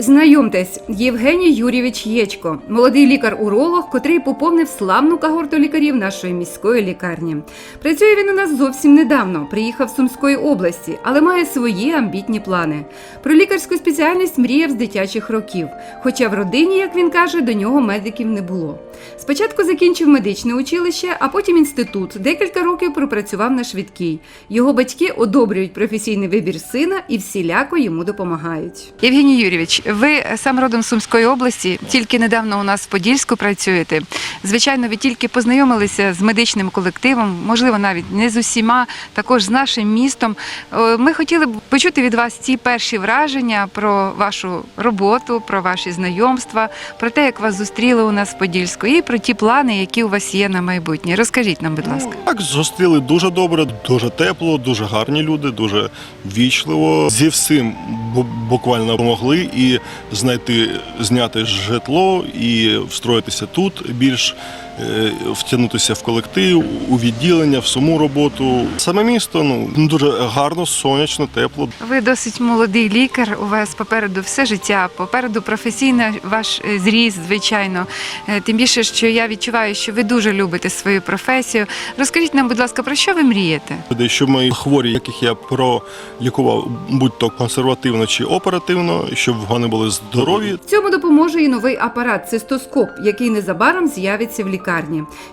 Знайомтесь, Євгеній Юрійович Єчко, молодий лікар-уролог, котрий поповнив славну когорту лікарів нашої міської лікарні. Працює він у нас зовсім недавно, приїхав з Сумської області, але має свої амбітні плани. Про лікарську спеціальність мріяв з дитячих років, хоча в родині, як він каже, до нього медиків не було. Спочатку закінчив медичне училище, а потім інститут. Декілька років пропрацював на швидкій. Його батьки одобрюють професійний вибір сина і всіляко йому допомагають. Євгеній Юрійович, ви сам родом з Сумської області, тільки недавно у нас в Подільську працюєте. Звичайно, ви тільки познайомилися з медичним колективом, можливо, навіть не з усіма, також з нашим містом. Е, Ми хотіли б почути від вас ці перші враження про вашу роботу, про ваші знайомства, про те, як вас зустріли у нас в Подільську, і про ті плани, які у вас є на майбутнє. Розкажіть нам, будь ласка. Так, зустріли дуже добре, дуже тепло, дуже гарні люди, дуже вічливо. Зі всім бу- буквально допомогли і знайти, зняти житло і встроїтися тут більш. Е, Втягнутися в колектив, у відділення, в саму роботу. Саме місто ну дуже гарно, сонячно, тепло. Ви досить молодий лікар. У вас попереду все життя, попереду професійний ваш е, зріст, звичайно. Е, Тим більше, що я відчуваю, що ви дуже любите свою професію. Розкажіть нам, будь ласка, про що ви мрієте? Щоб мої хворі, яких я пролікував, будь-то консервативно чи оперативно, щоб вони були здорові, цьому допоможе і новий апарат цистоскоп, який незабаром з'явиться в лікарні,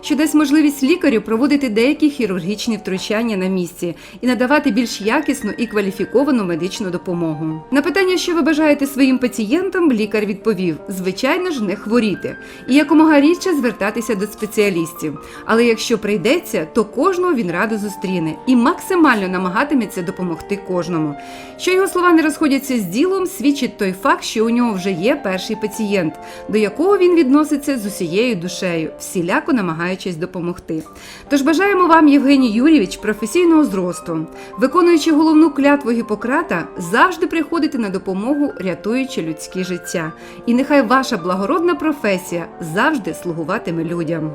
що дасть можливість лікарю проводити деякі хірургічні втручання на місці і надавати більш якісну і кваліфіковану медичну допомогу. На питання, що ви бажаєте своїм пацієнтам, лікар відповів: звичайно ж, не хворіти і якомога рідше звертатися до спеціалістів. Але якщо прийдеться, то кожного він радо зустріне і максимально намагатиметься допомогти кожному. Що його слова не розходяться з ділом, свідчить той факт, що у нього вже є перший пацієнт, до якого він відноситься з усією душею, всіляко намагаючись допомогти. Тож бажаємо вам, Євгеній Юрійович, професійного зросту, виконуючи головну клятву Гіппократа, завжди приходити на допомогу, рятуючи людські життя. І нехай ваша благородна професія завжди слугуватиме людям.